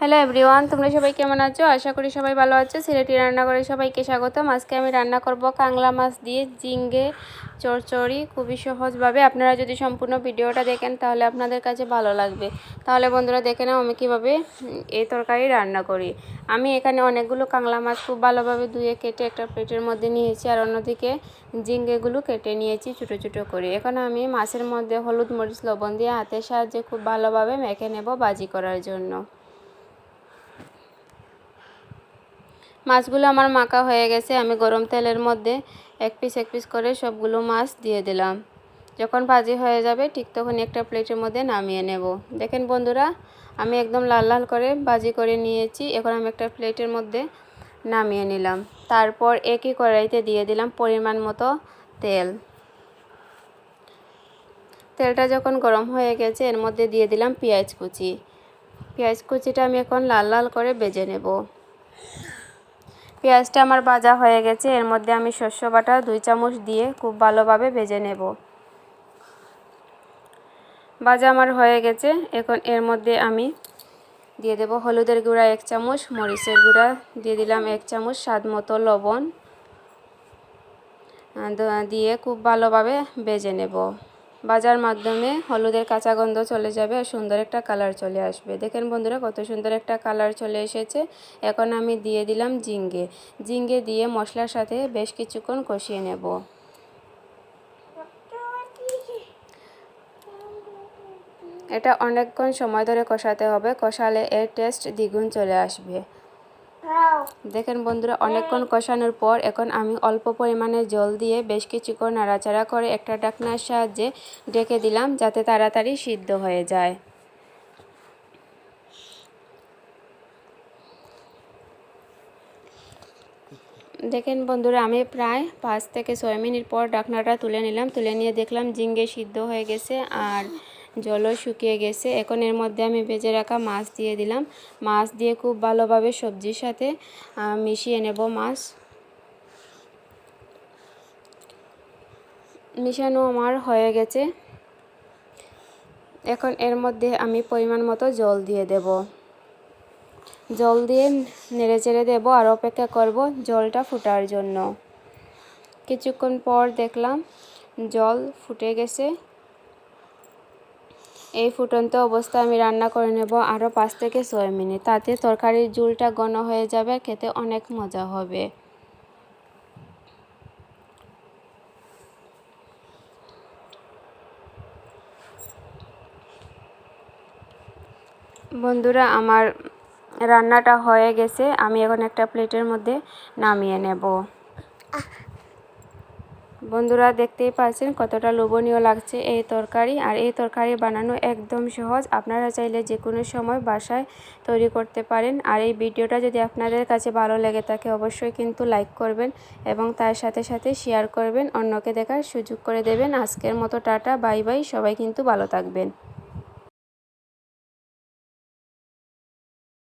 Hello everyone তোমরা সবাই কেমন আছো? আশা করি সবাই ভালো আছো। সিলেটি রান্না করে সবাইকে স্বাগতম। আজকে আমি রান্না করব কাংলা মাছ দিয়ে জিঙ্গে চরচড়ি খুবই সহজভাবে আপনারা যদি সম্পূর্ণ ভিডিওটা দেখেন তাহলে আপনাদের কাছে ভালো লাগবে। তাহলে বন্ধুরা দেখে নাও আমি কীভাবে এই তরকারি রান্না করি। আমি এখানে অনেকগুলো কাংলা মাছ খুব ভালোভাবে ধুয়ে কেটে একটা প্লেটের মধ্যে নিয়েছি আর অন্যদিকে জিঙ্গেগুলো কেটে নিয়েছি ছোটো ছোটো করে। এখন আমি মাছের মধ্যে হলুদ মরিচ লবণ দিয়ে হাতের সাহায্যে খুব ভালোভাবে মেখে নেব বাজি করার জন্য। মাছগুলো আমার মাখা হয়ে গেছে, আমি গরম তেলের মধ্যে এক পিস এক পিস করে সবগুলো মাছ দিয়ে দিলাম। যখন ভাজি হয়ে যাবে, ঠিক তখন একটা প্লেটের মধ্যে নামিয়ে নেব। দেখেন বন্ধুরা, আমি একদম লাল লাল করে ভাজি করে নিয়েছি, এখন আমি একটা প্লেটের মধ্যে নামিয়ে নিলাম। তারপর একই কড়াইতে দিয়ে দিলাম পরিমাণ মতো তেল। তেলটা যখন গরম হয়ে গেছে, এর মধ্যে দিয়ে দিলাম পেঁয়াজ কুচি। পেঁয়াজ কুচিটা আমি এখন লাল লাল করে বেজে নেব। পেঁয়াজটা আমার ভাজা হয়ে গেছে। এর মধ্যে আমি শস্য বাটা দুই চামচ দিয়ে খুব ভালোভাবে ভেজে নেব। ভাজা আমার হয়ে গেছে। এখন এর মধ্যে আমি দিয়ে দেব হলুদের গুঁড়া এক চামচ, মরিচের গুঁড়া দিয়ে দিলাম এক চামচ, স্বাদ মতো লবণ দিয়ে খুব ভালোভাবে ভেজে নেব। বাজার মাধ্যমে হলুদের কাঁচা গন্ধ চলে যাবে আর সুন্দর একটা কালার চলে আসবে। দেখেন বন্ধুরা, কত সুন্দর একটা কালার চলে এসেছে। এখন আমি দিয়ে দিলাম জিঙ্গে জিঙ্গে দিয়ে মশলার সাথে বেশ কিছুক্ষণ কষিয়ে নেব। এটা অনেকক্ষণ সময় ধরে কষাতে হবে। কষালে এর টেস্ট দ্বিগুণ চলে আসবে। দেখেন বন্ধুরা, অনেকক্ষণ কষানোর পর এখন আমি অল্প পরিমাণে জল দিয়ে বেশ কিছুক্ষণ নাড়াচাড়া করে একটা ডাকনার সাহায্যে ডেকে দিলাম যাতে তাড়াতাড়ি সিদ্ধ হয়ে যায়। দেখেন বন্ধুরা, আমি প্রায় পাঁচ থেকে ছয় মিনিট পর ডাকনাটা তুলে নিলাম। তুলে নিয়ে দেখলাম জিঙ্গে সিদ্ধ হয়ে গেছে আর জলও শুকিয়ে গেছে। এখন এর মধ্যে আমি ভেজে রাখা মাছ দিয়ে দিলাম। মাছ দিয়ে খুব ভালোভাবে সবজির সাথে মিশিয়ে নেব মাছ। মিশানো আমার হয়ে গেছে। এখন এর মধ্যে আমি পরিমাণ মতো জল দিয়ে দেব। জল দিয়ে নেড়ে চেড়ে দেবো আর অপেক্ষা করব জলটা ফুটার জন্য। কিছুক্ষণ পর দেখলাম জল ফুটে গেছে। এই ফুটন্ত অবস্থায় আমি রান্না করে নেব আরও পাঁচ থেকে ছয় মিনিট। তাতে তরকারির ঝুলটা ঘন হয়ে যাবে, খেতে অনেক মজা হবে। বন্ধুরা, আমার রান্নাটা হয়ে গেছে। আমি এখন একটা প্লেটের মধ্যে নামিয়ে নেব। বন্ধুরা দেখতেই পাচ্ছেন কতটা লোভনীয় লাগছে এই তরকারি। আর এই তরকারি বানানো একদম সহজ। আপনারা চাইলে যে কোনো সময় বাসায় তৈরি করতে পারেন। আর এই ভিডিওটা যদি আপনাদের কাছে ভালো লাগে থাকে, অবশ্যই কিন্তু লাইক করবেন এবং তার সাথে সাথে শেয়ার করবেন। অন্যকে দেখার সুযোগ করে দেবেন। আজকের মতো টাটা, বাই বাই। সবাই কিন্তু ভালো থাকবেন।